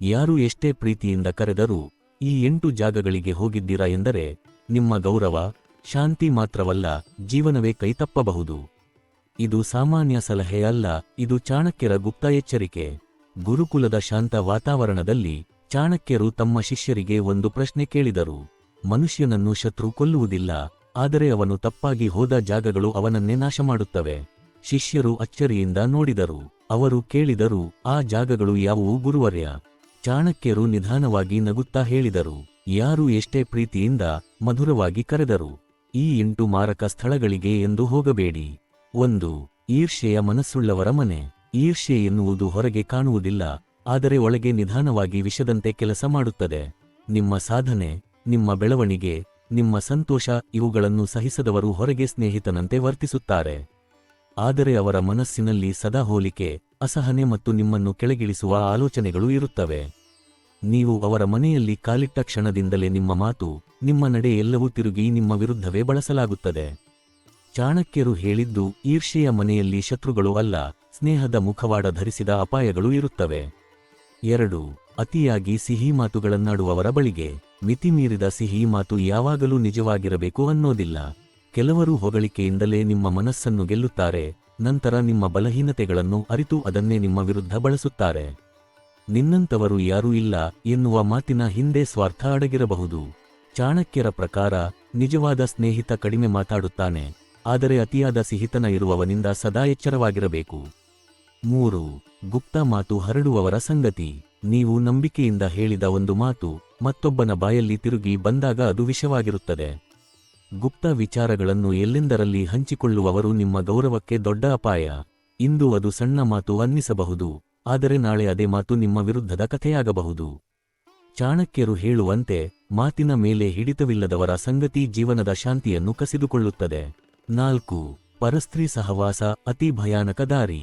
ಯಾರು ಎಷ್ಟೇ ಪ್ರೀತಿಯಿಂದ ಕರೆದರೂ ಈ ಎಂಟು ಜಾಗಗಳಿಗೆ ಹೋಗಿದ್ದೀರಾ ಎಂದರೆ ನಿಮ್ಮ ಗೌರವ, ಶಾಂತಿ ಮಾತ್ರವಲ್ಲ ಜೀವನವೇ ಕೈತಪ್ಪಬಹುದು. ಇದು ಸಾಮಾನ್ಯ ಸಲಹೆ ಅಲ್ಲ, ಇದು ಚಾಣಕ್ಯರ ಗುಪ್ತ ಎಚ್ಚರಿಕೆ. ಗುರುಕುಲದ ಶಾಂತ ವಾತಾವರಣದಲ್ಲಿ ಚಾಣಕ್ಯರು ತಮ್ಮ ಶಿಷ್ಯರಿಗೆ ಒಂದು ಪ್ರಶ್ನೆ ಕೇಳಿದರು. ಮನುಷ್ಯನನ್ನು ಶತ್ರು ಕೊಲ್ಲುವುದಿಲ್ಲ, ಆದರೆ ಅವನು ತಪ್ಪಾಗಿ ಹೋದ ಜಾಗಗಳು ಅವನನ್ನೇ ನಾಶ ಮಾಡುತ್ತವೆ ಶಿಷ್ಯರು ಅಚ್ಚರಿಯಿಂದ ನೋಡಿದರು, ಅವರು ಕೇಳಿದರು, ಆ ಜಾಗಗಳು ಯಾವುವು ಗುರುವರ್ಯ? ಚಾಣಕ್ಯರು ನಿಧಾನವಾಗಿ ನಗುತ್ತಾ ಹೇಳಿದರು, ಯಾರು ಎಷ್ಟೇ ಪ್ರೀತಿಯಿಂದ ಮಧುರವಾಗಿ ಕರೆದರು, ಈ ಎಂಟು ಮಾರಕ ಸ್ಥಳಗಳಿಗೆ ಎಂದು ಹೋಗಬೇಡಿ. ಒಂದು ಈರ್ಷೆಯ ಮನಸ್ಸುಳ್ಳವರ ಮನೆ. ಈರ್ಷೆ ಎನ್ನುವುದು ಹೊರಗೆ ಕಾಣುವುದಿಲ್ಲ, ಆದರೆ ಒಳಗೆ ನಿಧಾನವಾಗಿ ವಿಷದಂತೆ ಕೆಲಸ ಮಾಡುತ್ತದೆ. ನಿಮ್ಮ ಸಾಧನೆ, ನಿಮ್ಮ ಬೆಳವಣಿಗೆ, ನಿಮ್ಮ ಸಂತೋಷ ಇವುಗಳನ್ನು ಸಹಿಸದವರು ಹೊರಗೆ ಸ್ನೇಹಿತನಂತೆ ವರ್ತಿಸುತ್ತಾರೆ. ಆದರೆ ಅವರ ಮನಸ್ಸಿನಲ್ಲಿ ಸದಾ ಹೋಲಿಕೆ ಅಸಹನೆ ಮತ್ತು ನಿಮ್ಮನ್ನು ಕೆಳಗಿಳಿಸುವ ಆಲೋಚನೆಗಳು ಇರುತ್ತವೆ. ನೀವು ಅವರ ಮನೆಯಲ್ಲಿ ಕಾಲಿಟ್ಟ ಕ್ಷಣದಿಂದಲೇ ನಿಮ್ಮ ಮಾತು, ನಿಮ್ಮ ನಡೆ ಎಲ್ಲವೂ ತಿರುಗಿ ನಿಮ್ಮ ವಿರುದ್ಧವೇ ಬಳಸಲಾಗುತ್ತದೆ. ಚಾಣಕ್ಯರು ಹೇಳಿದ್ದು ಈರ್ಷೆಯ ಮನೆಯಲ್ಲಿ ಶತ್ರುಗಳು ಅಲ್ಲ, ಸ್ನೇಹದ ಮುಖವಾಡ ಧರಿಸಿದ ಅಪಾಯಗಳು ಇರುತ್ತವೆ. ಎರಡು, ಅತಿಯಾಗಿ ಸಿಹಿ ಮಾತುಗಳನ್ನಾಡುವವರ ಬಳಿಗೆ ಮಿತಿಮೀರಿದ ಸಿಹಿ ಮಾತು ಯಾವಾಗಲೂ ನಿಜವಾಗಿರಬೇಕು ಅನ್ನೋದಿಲ್ಲ. ಕೆಲವರು ಹೊಗಳಿಕೆಯಿಂದಲೇ ನಿಮ್ಮ ಮನಸ್ಸನ್ನು ಗೆಲ್ಲುತ್ತಾರೆ ನಂತರ ನಿಮ್ಮ ಬಲಹೀನತೆಗಳನ್ನು ಅರಿತು ಅದನ್ನೇ ನಿಮ್ಮ ವಿರುದ್ಧ ಬಳಸುತ್ತಾರೆ. ನಿನ್ನಂತವರು ಯಾರೂ ಇಲ್ಲ ಎನ್ನುವ ಮಾತಿನ ಹಿಂದೆ ಸ್ವಾರ್ಥ ಅಡಗಿರಬಹುದು. ಚಾಣಕ್ಯರ ಪ್ರಕಾರ ನಿಜವಾದ ಸ್ನೇಹಿತ ಕಡಿಮೆ ಮಾತಾಡುತ್ತಾನೆ, ಆದರೆ ಅತಿಯಾದ ಸಿಹಿತನ ಇರುವವನಿಂದ ಸದಾ ಎಚ್ಚರವಾಗಿರಬೇಕು. ಮೂರು, ಗುಪ್ತ ಮಾತು ಹರಡುವವರ ಸಂಗತಿ. ನೀವು ನಂಬಿಕೆಯಿಂದ ಹೇಳಿದ ಒಂದು ಮಾತು ಮತ್ತೊಬ್ಬನ ಬಾಯಲ್ಲಿ ತಿರುಗಿ ಬಂದಾಗ ಅದು ವಿಷವಾಗಿರುತ್ತದೆ. ಗುಪ್ತ ವಿಚಾರಗಳನ್ನು ಎಲ್ಲೆಂದರಲ್ಲಿ ಹಂಚಿಕೊಳ್ಳುವವರು ನಿಮ್ಮ ಗೌರವಕ್ಕೆ ದೊಡ್ಡ ಅಪಾಯ. ಇಂದು ಅದು ಸಣ್ಣ ಮಾತು ಅನ್ನಿಸಬಹುದು, ಆದರೆ ನಾಳೆ ಅದೇ ಮಾತು ನಿಮ್ಮ ವಿರುದ್ಧದ ಕಥೆಯಾಗಬಹುದು. ಚಾಣಕ್ಯರು ಹೇಳುವಂತೆ, ಮಾತಿನ ಮೇಲೆ ಹಿಡಿತವಿಲ್ಲದವರ ಸಂಗತಿ ಜೀವನದ ಶಾಂತಿಯನ್ನು ಕಸಿದುಕೊಳ್ಳುತ್ತದೆ. ನಾಲ್ಕು, ಪರಸ್ತ್ರೀ ಸಹವಾಸ ಅತಿ ಭಯಾನಕ ದಾರಿ.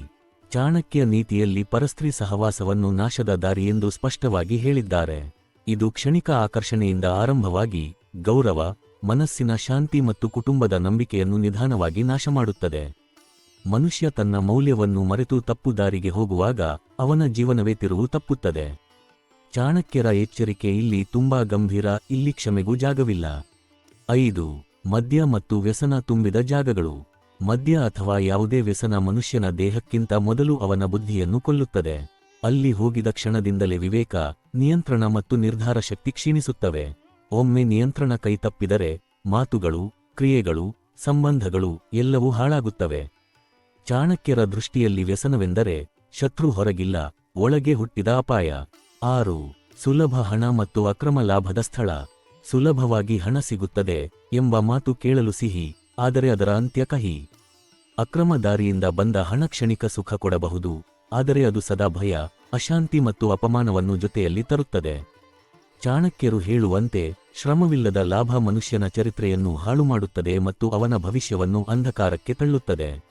ಚಾಣಕ್ಯ ನೀತಿಯಲ್ಲಿ ಪರಸ್ತ್ರೀ ಸಹವಾಸವನ್ನು ನಾಶದ ದಾರಿ ಎಂದು ಸ್ಪಷ್ಟವಾಗಿ ಹೇಳಿದ್ದಾರೆ. ಇದು ಕ್ಷಣಿಕ ಆಕರ್ಷಣೆಯಿಂದ ಆರಂಭವಾಗಿ ಗೌರವ ಮನಸ್ಸಿನ ಶಾಂತಿ ಮತ್ತು ಕುಟುಂಬದ ನಂಬಿಕೆಯನ್ನು ನಿಧಾನವಾಗಿ ನಾಶ ಮಾಡುತ್ತದೆ ಮನುಷ್ಯ ತನ್ನ ಮೌಲ್ಯವನ್ನು ಮರೆತು ತಪ್ಪು ದಾರಿಗೆ ಹೋಗುವಾಗ ಅವನ ಜೀವನವೇ ತಿರುವು ತಪ್ಪುತ್ತದೆ. ಚಾಣಕ್ಯರ ಎಚ್ಚರಿಕೆ ಇಲ್ಲಿ ತುಂಬಾ ಗಂಭೀರ, ಇಲ್ಲಿ ಕ್ಷಮೆಗೂ ಜಾಗವಿಲ್ಲ. ಐದು, ಮದ್ಯ ಮತ್ತು ವ್ಯಸನ ತುಂಬಿದ ಜಾಗಗಳು. ಮದ್ಯ ಅಥವಾ ಯಾವುದೇ ವ್ಯಸನ ಮನುಷ್ಯನ ದೇಹಕ್ಕಿಂತ ಮೊದಲು ಅವನ ಬುದ್ಧಿಯನ್ನು ಕೊಲ್ಲುತ್ತದೆ. ಅಲ್ಲಿ ಹೋಗಿದ ಕ್ಷಣದಿಂದಲೇ ವಿವೇಕ, ನಿಯಂತ್ರಣ ಮತ್ತು ನಿರ್ಧಾರ ಶಕ್ತಿ ಕ್ಷೀಣಿಸುತ್ತವೆ. ಒಮ್ಮೆ ನಿಯಂತ್ರಣ ಕೈತಪ್ಪಿದರೆ ಮಾತುಗಳು, ಕ್ರಿಯೆಗಳು, ಸಂಬಂಧಗಳು ಎಲ್ಲವೂ ಹಾಳಾಗುತ್ತವೆ. ಚಾಣಕ್ಯರ ದೃಷ್ಟಿಯಲ್ಲಿ ವ್ಯಸನವೆಂದರೆ ಶತ್ರು ಹೊರಗಿಲ್ಲ, ಒಳಗೆ ಹುಟ್ಟಿದ ಅಪಾಯ. ಆರು, ಸುಲಭ ಹಣ ಮತ್ತು ಅಕ್ರಮ ಲಾಭದ ಸ್ಥಳ. ಸುಲಭವಾಗಿ ಹಣ ಸಿಗುತ್ತದೆ ಎಂಬ ಮಾತು ಕೇಳಲು ಸಿಹಿ, ಆದರೆ ಅದರ ಅಂತ್ಯ ಕಹಿ. ಅಕ್ರಮ ದಾರಿಯಿಂದ ಬಂದ ಹಣ ಕ್ಷಣಿಕ ಸುಖ ಕೊಡಬಹುದು, ಆದರೆ ಅದು ಸದಾ ಭಯ, ಅಶಾಂತಿ ಮತ್ತು ಅಪಮಾನವನ್ನು ಜೊತೆಯಲ್ಲಿ ತರುತ್ತದೆ. ಚಾಣಕ್ಯರು ಹೇಳುವಂತೆ ಶ್ರಮವಿಲ್ಲದ ಲಾಭ ಮನುಷ್ಯನ ಚರಿತ್ರೆಯನ್ನು ಹಾಳು ಮಾಡುತ್ತದೆ ಮತ್ತು ಅವನ ಭವಿಷ್ಯವನ್ನು ಅಂಧಕಾರಕ್ಕೆ ತಳ್ಳುತ್ತದೆ.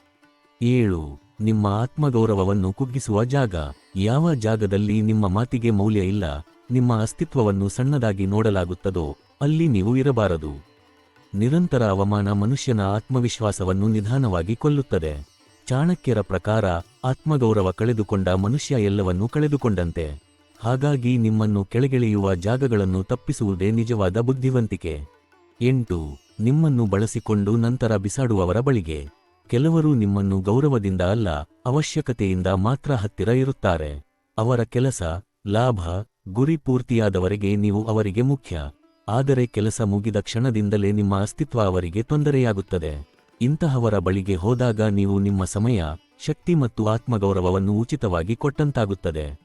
ಏಳು, ನಿಮ್ಮ ಆತ್ಮಗೌರವವನ್ನು ಕುಗ್ಗಿಸುವ ಜಾಗ. ಯಾವ ಜಾಗದಲ್ಲಿ ನಿಮ್ಮ ಮಾತಿಗೆ ಮೌಲ್ಯ ಇಲ್ಲ, ನಿಮ್ಮ ಅಸ್ತಿತ್ವವನ್ನು ಸಣ್ಣದಾಗಿ ನೋಡಲಾಗುತ್ತದೋ, ಅಲ್ಲಿ ನೀವು ಇರಬಾರದು. ನಿರಂತರ ಅವಮಾನ ಮನುಷ್ಯನ ಆತ್ಮವಿಶ್ವಾಸವನ್ನು ನಿಧಾನವಾಗಿ ಕೊಲ್ಲುತ್ತದೆ. ಚಾಣಕ್ಯರ ಪ್ರಕಾರ ಆತ್ಮಗೌರವ ಕಳೆದುಕೊಂಡ ಮನುಷ್ಯ ಎಲ್ಲವನ್ನೂ ಕಳೆದುಕೊಂಡಂತೆ. ಹಾಗಾಗಿ ನಿಮ್ಮನ್ನು ಕೆಳಗೆಳೆಯುವ ಜಾಗಗಳನ್ನು ತಪ್ಪಿಸುವುದೇ ನಿಜವಾದ ಬುದ್ಧಿವಂತಿಕೆ. ಎಂಟು, ನಿಮ್ಮನ್ನು ಬಳಸಿಕೊಂಡು ನಂತರ ಬಿಸಾಡುವವರ ಬಳಿಗೆ. ಕೆಲವರು ನಿಮ್ಮನ್ನು ಗೌರವದಿಂದ ಅಲ್ಲ, ಅವಶ್ಯಕತೆಯಿಂದ ಮಾತ್ರ ಹತ್ತಿರ ಇರುತ್ತಾರೆ. ಅವರ ಕೆಲಸ, ಲಾಭ, ಗುರಿ ಪೂರ್ತಿಯಾದವರೆಗೆ ನೀವು ಅವರಿಗೆ ಮುಖ್ಯ. ಆದರೆ ಕೆಲಸ ಮುಗಿದ ಕ್ಷಣದಿಂದಲೇ ನಿಮ್ಮ ಅಸ್ತಿತ್ವ ಅವರಿಗೆ ತೊಂದರೆಯಾಗುತ್ತದೆ. ಇಂತಹವರ ಬಳಿಗೆ ಹೋದಾಗ ನೀವು ನಿಮ್ಮ ಸಮಯ, ಶಕ್ತಿ ಮತ್ತು ಆತ್ಮಗೌರವವನ್ನು ಉಚಿತವಾಗಿ ಕೊಟ್ಟಂತಾಗುತ್ತದೆ.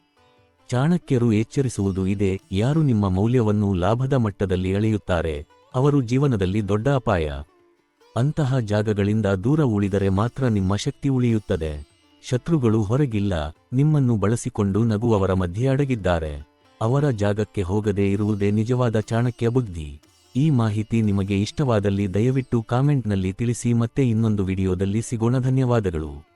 ಚಾಣಕ್ಯರು ಎಚ್ಚರಿಸುವುದು ಇದೆ, ಯಾರು ನಿಮ್ಮ ಮೌಲ್ಯವನ್ನು ಲಾಭದ ಮಟ್ಟದಲ್ಲಿ ಅಳೆಯುತ್ತಾರೆ ಅವರು ಜೀವನದಲ್ಲಿ ದೊಡ್ಡ ಅಪಾಯ. ಅಂತಹ ಜಾಗಗಳಿಂದ ದೂರ ಉಳಿದರೆ ಮಾತ್ರ ನಿಮ್ಮ ಶಕ್ತಿ ಉಳಿಯುತ್ತದೆ. ಶತ್ರುಗಳು ಹೊರಗಿಲ್ಲ, ನಿಮ್ಮನ್ನು ಬಳಸಿಕೊಂಡು ನಗುವವರ ಮಧ್ಯೆ ಅಡಗಿದ್ದಾರೆ. ಅವರ ಜಾಗಕ್ಕೆ ಹೋಗದೇ ಇರುವುದೇ ನಿಜವಾದ ಚಾಣಕ್ಯ ಬುದ್ಧಿ. ಈ ಮಾಹಿತಿ ನಿಮಗೆ ಇಷ್ಟವಾದಲ್ಲಿ ದಯವಿಟ್ಟು ಕಾಮೆಂಟ್ನಲ್ಲಿ ತಿಳಿಸಿ ಮತ್ತೆ ಇನ್ನೊಂದು ವಿಡಿಯೋದಲ್ಲಿ ಸಿಗೋಣ, ಧನ್ಯವಾದಗಳು.